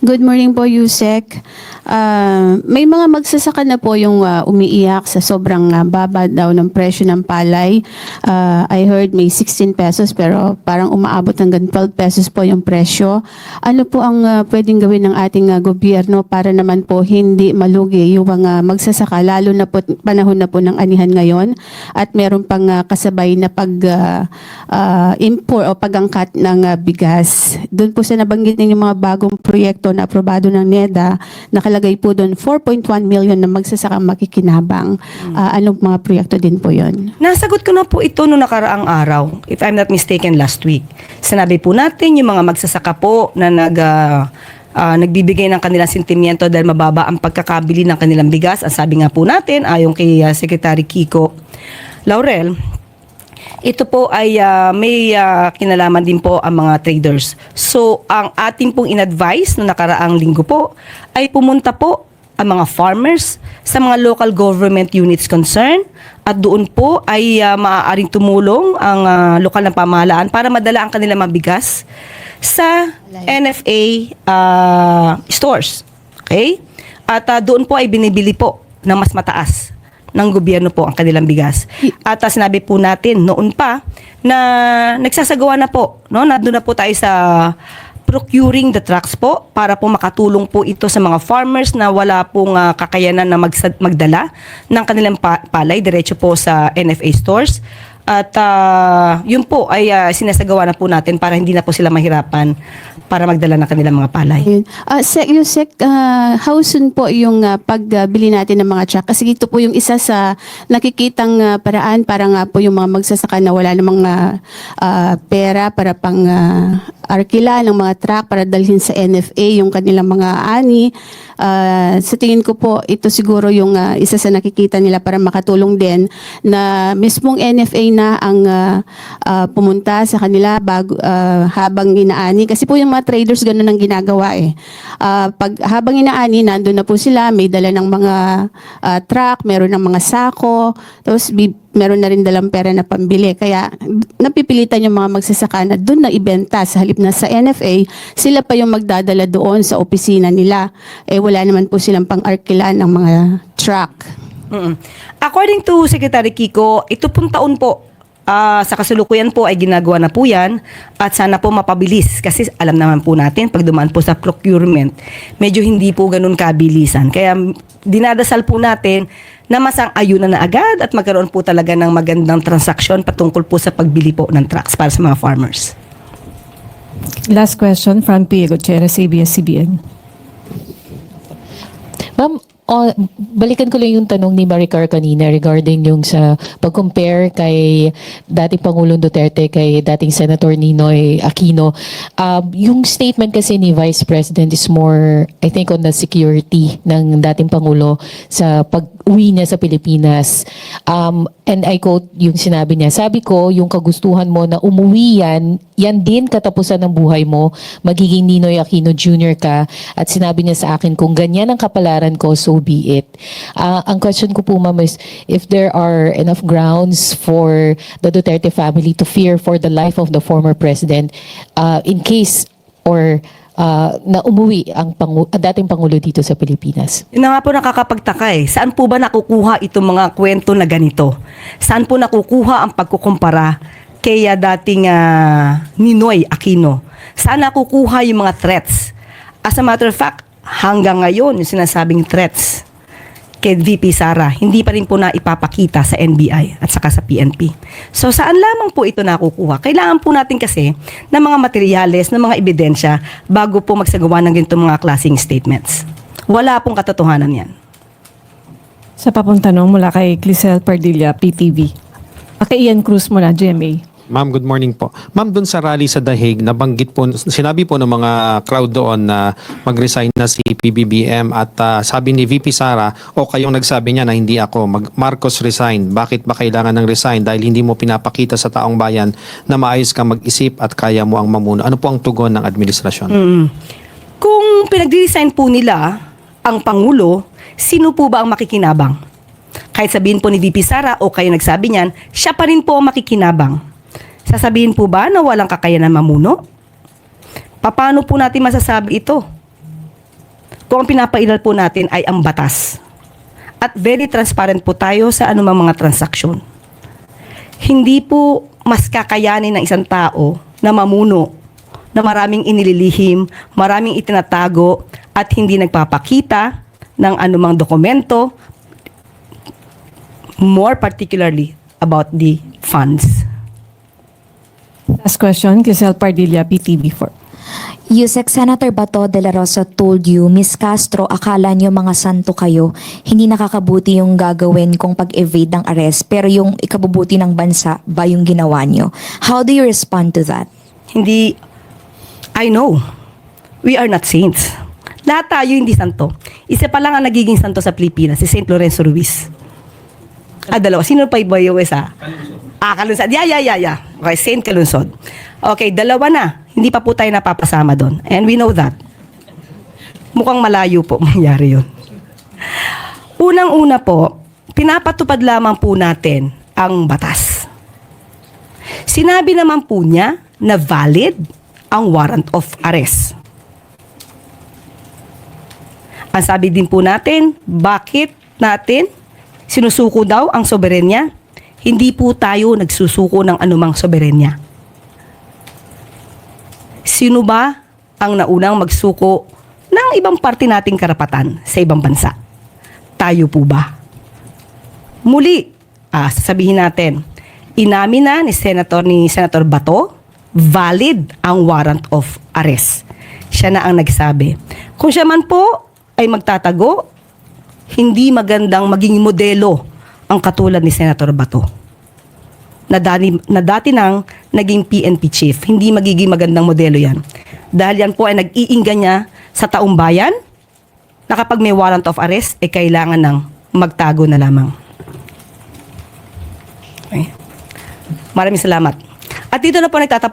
Good morning po, Yusek. Ah, may mga magsasaka na po yung ah, umiiyak sa sobrang ah, baba daw ng presyo ng palay. Ah, I heard may 16 pesos pero parang umaabot hanggang 12 pesos po yung presyo. Ano po ang ah, pwedeng gawin ng ating ah, gobyerno para naman po hindi malugi yung mga magsasaka lalo na po panahon na po ng anihan ngayon at meron pang ah, kasabay na pag ah, ah, import o pagangkat ng ah, bigas. Doon po sa nabanggit ninyo mga bagong proyekto na aprobado ng NEDA, nakalagay po doon 4.1 million na magsasaka makikinabang. Ah, anong mga proyekto din po yon? Nasagot ko na po ito noong nakaraang araw, if I'm not mistaken, last week. Sinabi po natin yung mga magsasaka po na nag, ah, ah, nagbibigay ng kanilang sentimiento dahil mababa ang pagkakabili ng kanilang bigas. Ang sabi nga po natin, ayon kay ah, Secretary Kiko Laurel, ito po ay ah, may ah, kinalaman din po ang mga traders. So, ang ating pong in-advise no nakaraang linggo po ay pumunta po ang mga farmers sa mga local government units concerned at doon po ay ah, maaaring tumulong ang ah, lokal na pamahalaan para madala ang kanilang mabigas sa NFA ah, stores. Okay? At ah, doon po ay binibili po ng mas mataas ng gobyerno po ang kanilang bigas. At uh, sinabi po natin noon pa na nagsasagawa na po, no? Nandun na po tayo sa procuring the trucks po para po makatulong po ito sa mga farmers na wala pong ah, kakayanan na magsa- magdala ng kanilang pa- palay diretso po sa NFA stores. At ah, yun po ay ah, sinasagawa na po natin para hindi na po sila mahirapan para magdala ng kanilang mga palay. Ayun. Ah, Sec, yung Sec, ah, how soon po yung ah, pagbili natin ng mga truck? Kasi ito po yung isa sa nakikitang ah, paraan para nga po yung mga magsasaka na wala namang ah, ah, pera para pang ah, arkila ng mga truck para dalhin sa NFA yung kanilang mga ani. Ah, sa tingin ko po, ito siguro yung ah, isa sa nakikita nila para makatulong din na mismong NFA na ang ah, ah, pumunta sa kanila bago, ah, habang inaani. Kasi po yung mga traders ganun ang ginagawa eh. Ah, pag habang inaani, nandun na po sila, may dala ng mga ah, truck, meron ng mga sako, tapos meron na rin dalang pera na pambili. Kaya napipilitan yung mga magsasaka na doon na ibenta sa halip na sa NFA, sila pa yung magdadala doon sa opisina nila. Eh wala naman po silang pang-arkila ng mga truck. Mm-mm. According to Secretary Kiko, ito pong taon po, ah, sa kasulukuyan po ay ginagawa na po yan at sana po mapabilis kasi alam naman po natin pag dumaan po sa procurement, medyo hindi po ganun kabilisan. Kaya dinadasal po natin na masang ayunan na agad at magkaroon po talaga ng magandang transaksyon patungkol po sa pagbili po ng trucks para sa mga farmers. Last question from Pia Gutierrez, ABS-CBN. Ma'am, oh, balikan ko lang yung tanong ni Maricar kanina regarding yung sa pag-compare kay dating Pangulong Duterte kay dating Senator Ninoy Aquino. Um, yung statement kasi ni Vice President is more, I think, on the security ng dating Pangulo sa pag-uwi niya sa Pilipinas. Um, and I quote yung sinabi niya, sabi ko, yung kagustuhan mo na umuwi yan, yan din katapusan ng buhay mo, magiging Ninoy Aquino Jr. ka. At sinabi niya sa akin, kung ganyan ang kapalaran ko, so be it. Ah, ang question ko po, ma'am, is if there are enough grounds for the Duterte family to fear for the life of the former president ah, in case or ah, na umuwi ang pangu- dating Pangulo dito sa Pilipinas. Yun nga po nakakapagtaka eh. Saan po ba nakukuha itong mga kwento na ganito? Saan po nakukuha ang pagkukumpara kay ah, dating ah, Ninoy Aquino? Saan nakukuha yung mga threats? As a matter of fact, hanggang ngayon yung sinasabing threats kay VP Sara, hindi pa rin po na ipapakita sa NBI at saka sa PNP. So saan lamang po ito nakukuha? Kailangan po natin kasi ng mga materyales, ng mga ebidensya bago po magsagawa ng ganitong mga klaseng statements. Wala pong katotohanan yan. Sa papong tanong mula kay Clisel Pardilla, PTV. Kay Ian Cruz mula, GMA. Ma'am, good morning po. Ma'am, dun sa rally sa Dahig, nabanggit po, sinabi po ng mga crowd doon na mag-resign na si PBBM at ah, sabi ni VP Sara, o kayong nagsabi niya na hindi ako, mag Marcos resign. Bakit ba kailangan ng resign? Dahil hindi mo pinapakita sa taong bayan na maayos kang mag-isip at kaya mo ang mamuno. Ano po ang tugon ng administrasyon? Mm. Kung pinag-design po nila ang Pangulo, sino po ba ang makikinabang? Kahit sabihin po ni VP Sara o kayo nagsabi niyan, siya pa rin po ang makikinabang. Sasabihin po ba na walang kakayanan mamuno? Paano po natin masasabi ito? kung ang pinapailal po natin ay ang batas. At very transparent po tayo sa anumang mga transaksyon. Hindi po mas kakayanin ng isang tao na mamuno na maraming inililihim, maraming itinatago at hindi nagpapakita ng anumang dokumento, more particularly about the funds. Last question, Clisel Pardilla, PTV4. Yusek Senator Bato de la Rosa told you, Miss Castro, akala niyo mga santo kayo, hindi nakakabuti yung gagawin kung pag-evade ng arrest, pero yung ikabubuti ng bansa ba yung ginawa niyo? How do you respond to that? Hindi, I know, we are not saints. Lahat tayo hindi santo. Isa pa lang ang nagiging santo sa Pilipinas, si St. Lorenzo Ruiz. Ah, dalawa. Sino pa ba yung isa? Ah, Kalunsod. Yeah, yeah, yeah, yeah. Okay, St. Kalunsod. Okay, dalawa na. Hindi pa po tayo napapasama doon. And we know that. Mukhang malayo po mangyari yun. Unang-una po, pinapatupad lamang po natin ang batas. Sinabi naman po niya na valid ang warrant of arrest. Ang sabi din po natin, bakit natin sinusuko daw ang soberenya? Hindi po tayo nagsusuko ng anumang soberenya. Sino ba ang naunang magsuko ng ibang parte nating karapatan sa ibang bansa? Tayo po ba? Muli, ah, sasabihin natin, inamin na ni Senator ni Senator Bato, valid ang warrant of arrest. Siya na ang nagsabi. Kung siya man po ay magtatago, hindi magandang maging modelo ang katulad ni Senator Bato. Na, dani, na dati nang naging PNP chief. Hindi magiging magandang modelo yan. Dahil yan po ay nag-iinggan niya sa taong bayan na kapag may warrant of arrest, ay kailangan ng magtago na lamang. Okay. Maraming salamat. At dito na po nagtatapos